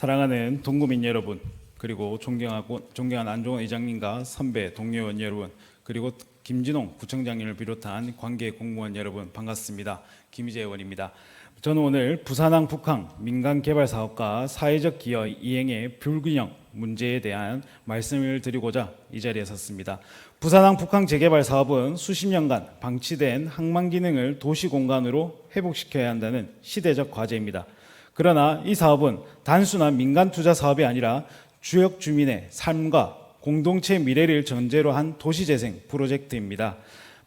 사랑하는 동구민 여러분, 그리고 존경하고 존경한 안종원 의장님과 선배 동료원 여러분, 그리고 김진홍 구청장님을 비롯한 관계 공무원 여러분 반갑습니다. 김희재 의원입니다. 저는 오늘 부산항 북항 민간 개발 사업과 사회적 기여 이행의 불균형 문제에 대한 말씀을 드리고자 이 자리에 섰습니다. 부산항 북항 재개발 사업은 수십 년간 방치된 항만 기능을 도시 공간으로 회복시켜야 한다는 시대적 과제입니다. 그러나 이 사업은 단순한 민간 투자 사업이 아니라 지역 주민의 삶과 공동체 미래를 전제로 한 도시재생 프로젝트입니다.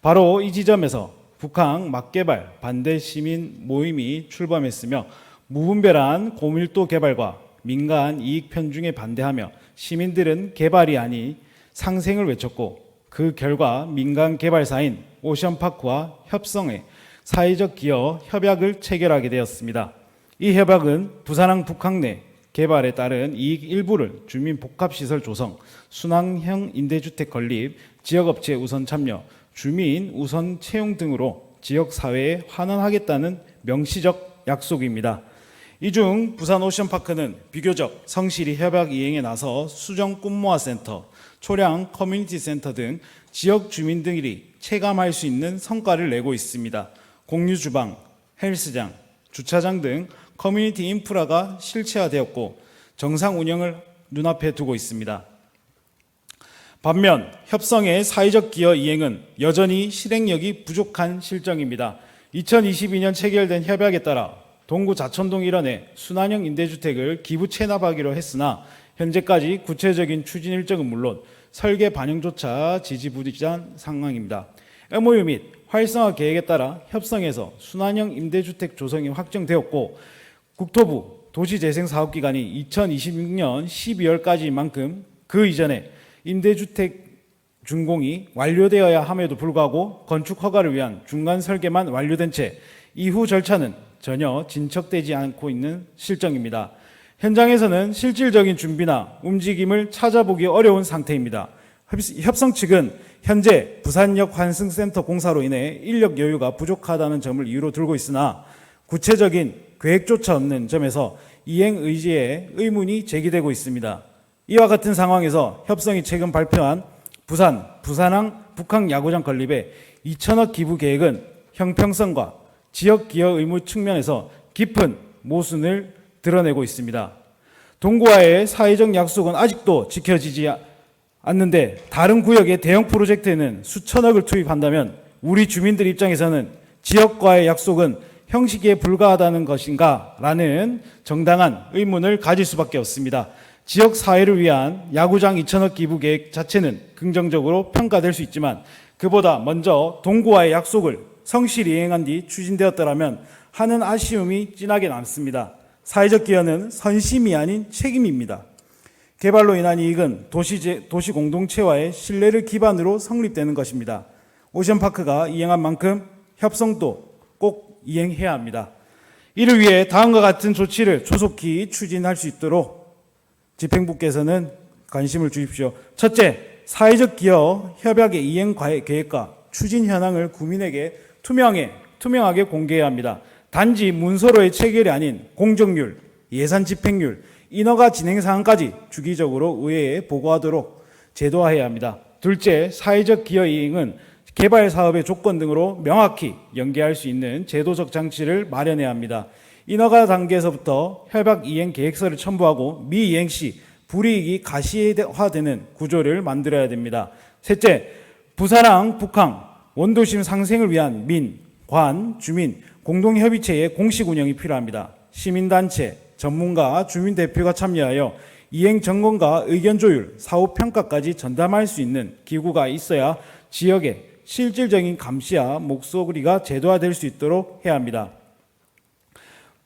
바로 이 지점에서 북한 막개발 반대 시민 모임이 출범했으며 무분별한 고밀도 개발과 민간 이익 편중에 반대하며 시민들은 개발이 아니 상생을 외쳤고 그 결과 민간 개발사인 오션파크와 협성해 사회적 기여 협약을 체결하게 되었습니다. 이 협약은 부산항 북항 내 개발에 따른 이익 일부를 주민 복합시설 조성, 순환형 임대주택 건립, 지역업체 우선 참여, 주민 우선 채용 등으로 지역 사회에 환원하겠다는 명시적 약속입니다. 이 중 부산 오션파크는 비교적 성실히 협약 이행에 나서 수정 꿈모아 센터, 초량 커뮤니티 센터 등 지역 주민 들이 체감할 수 있는 성과를 내고 있습니다. 공유 주방, 헬스장, 주차장 등 커뮤니티 인프라가 실체화되었고 정상 운영을 눈앞에 두고 있습니다. 반면 협성의 사회적 기여 이행은 여전히 실행력이 부족한 실정입니다. 2022년 체결된 협약에 따라 동구 자천동 일원에 순환형 임대주택을 기부 체납하기로 했으나 현재까지 구체적인 추진 일정은 물론 설계 반영조차 지지부진한 상황입니다. MOU 및 활성화 계획에 따라 협성에서 순환형 임대주택 조성이 확정되었고 국토부 도시재생사업기간이 2026년 12월까지인 만큼 그 이전에 임대주택 준공이 완료되어야 함에도 불구하고 건축 허가를 위한 중간 설계만 완료된 채 이후 절차는 전혀 진척되지 않고 있는 실정입니다. 현장에서는 실질적인 준비나 움직임을 찾아보기 어려운 상태입니다. 협- 협성 측은 현재 부산역 환승센터 공사로 인해 인력 여유가 부족하다는 점을 이유로 들고 있으나 구체적인 계획조차 없는 점에서 이행 의지에 의문이 제기되고 있습니다. 이와 같은 상황에서 협성이 최근 발표한 부산 부산항 북항 야구장 건립의 2천억 기부 계획은 형평성과 지역 기여 의무 측면에서 깊은 모순을 드러내고 있습니다. 동구와의 사회적 약속은 아직도 지켜지지 않는데 다른 구역의 대형 프로젝트에는 수천억을 투입한다면 우리 주민들 입장에서는 지역과의 약속은 형식에 불과하다는 것인가? 라는 정당한 의문을 가질 수밖에 없습니다. 지역 사회를 위한 야구장 2천억 기부 계획 자체는 긍정적으로 평가될 수 있지만 그보다 먼저 동구와의 약속을 성실히 이행한 뒤 추진되었더라면 하는 아쉬움이 진하게 남습니다. 사회적 기여는 선심이 아닌 책임입니다. 개발로 인한 이익은 도시, 도시 공동체와의 신뢰를 기반으로 성립되는 것입니다. 오션파크가 이행한 만큼 협성도 꼭 이행해야 합니다. 이를 위해 다음과 같은 조치를 조속히 추진할 수 있도록 집행부께서는 관심을 주십시오. 첫째, 사회적 기여 협약의 이행 계획과 추진 현황을 국민에게 투명해, 투명하게 공개해야 합니다. 단지 문서로의 체결이 아닌 공정률, 예산 집행률, 인허가 진행 사항까지 주기적으로 의회에 보고하도록 제도화해야 합니다. 둘째, 사회적 기여 이행은 개발 사업의 조건 등으로 명확히 연계할 수 있는 제도적 장치를 마련해야 합니다. 인허가 단계에서부터 협약 이행 계획서를 첨부하고 미이행 시 불이익이 가시화되는 구조를 만들어야 됩니다. 셋째, 부산항, 북항, 원도심 상생을 위한 민, 관, 주민, 공동협의체의 공식 운영이 필요합니다. 시민단체, 전문가, 주민 대표가 참여하여 이행 점검과 의견 조율, 사후 평가까지 전담할 수 있는 기구가 있어야 지역의 실질적인 감시와 목소리가 제도화될 수 있도록 해야 합니다.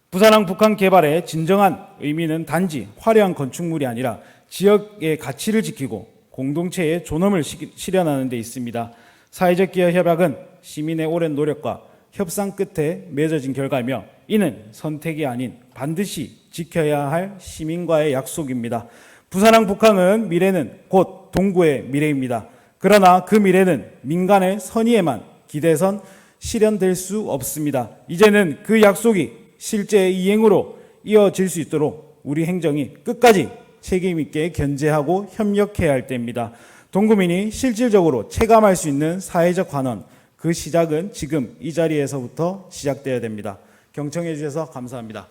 부산항 북한 개발의 진정한 의미는 단지 화려한 건축물이 아니라 지역의 가치를 지키고 공동체의 존엄을 시- 실현하는 데 있습니다. 사회적 기여 협약은 시민의 오랜 노력과 협상 끝에 맺어진 결과이며 이는 선택이 아닌 반드시 지켜야 할 시민과의 약속입니다. 부산항 북항은 미래는 곧 동구의 미래입니다. 그러나 그 미래는 민간의 선의에만 기대선 실현될 수 없습니다. 이제는 그 약속이 실제 이행으로 이어질 수 있도록 우리 행정이 끝까지 책임있게 견제하고 협력해야 할 때입니다. 동구민이 실질적으로 체감할 수 있는 사회적 관원, 그 시작은 지금 이 자리에서부터 시작되어야 됩니다. 경청해 주셔서 감사합니다.